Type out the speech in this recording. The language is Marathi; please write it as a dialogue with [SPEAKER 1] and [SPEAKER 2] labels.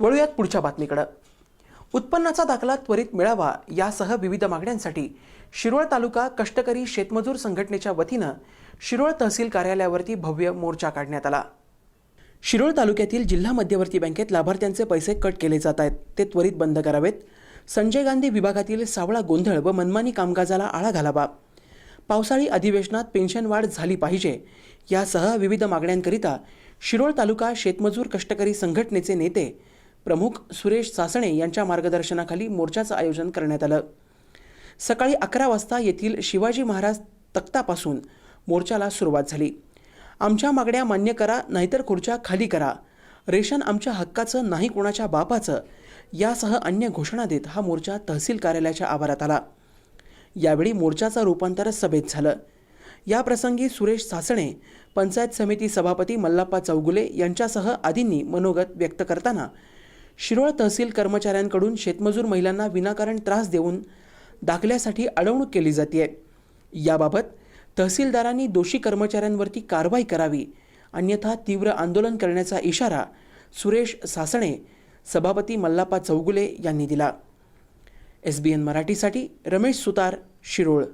[SPEAKER 1] वळूयात पुढच्या बातमीकडं. उत्पन्नाचा दाखला त्वरित मिळावा यासह विविध मागण्यांसाठी शिरोळ तालुका कष्टकरी शेतमजूर संघटनेच्या वतीनं शिरोळ तहसील कार्यालयावरती भव्य मोर्चा काढण्यात आला. शिरोळ तालुक्यातील जिल्हा मध्यवर्ती बँकेत लाभार्थ्यांचे पैसे कट केले जात आहेत. ते त्वरित बंद करावेत. संजय गांधी विभागातील सावळा गोंधळ व मनमानी कामकाजाला आळा घालावा. पावसाळी अधिवेशनात पेन्शन वाढ झाली पाहिजे. यासह विविध मागण्यांकरिता शिरोळ तालुका शेतमजूर कष्टकरी संघटनेचे नेते प्रमुख सुरेश सासणे यांच्या मार्गदर्शनाखाली मोर्चाचं आयोजन करण्यात आलं. सकाळी अकरा वाजता येथील शिवाजी महाराज तक्तापासून मोर्चाला सुरुवात झाली. आमच्या मागण्या मान्य करा नाहीतर खुर्च्या खाली करा. रेशन आमच्या हक्काचं नाही कोणाच्या बापाचं यासह अन्य घोषणा देत हा मोर्चा तहसील कार्यालयाच्या आवारात आला. यावेळी मोर्चाचं रूपांतर सभेत झालं. याप्रसंगी सुरेश सासणे पंचायत समिती सभापती मल्लाप्पा चौगुले यांच्यासह आदींनी मनोगत व्यक्त करताना शिरोळ तहसील कर्मचाऱ्यांकडून शेतमजूर महिलांना विनाकारण त्रास देऊन दाखल्यासाठी अडवणूक केली जाते याबाबत तहसीलदारांनी दोषी कर्मचाऱ्यांवरती कारवाई करावी अन्यथा तीव्र आंदोलन करण्याचा इशारा सुरेश सासणे सभापती मल्लाप्पा चौगुले यांनी दिला. एस बी एन मराठीसाठी रमेश सुतार शिरोळ.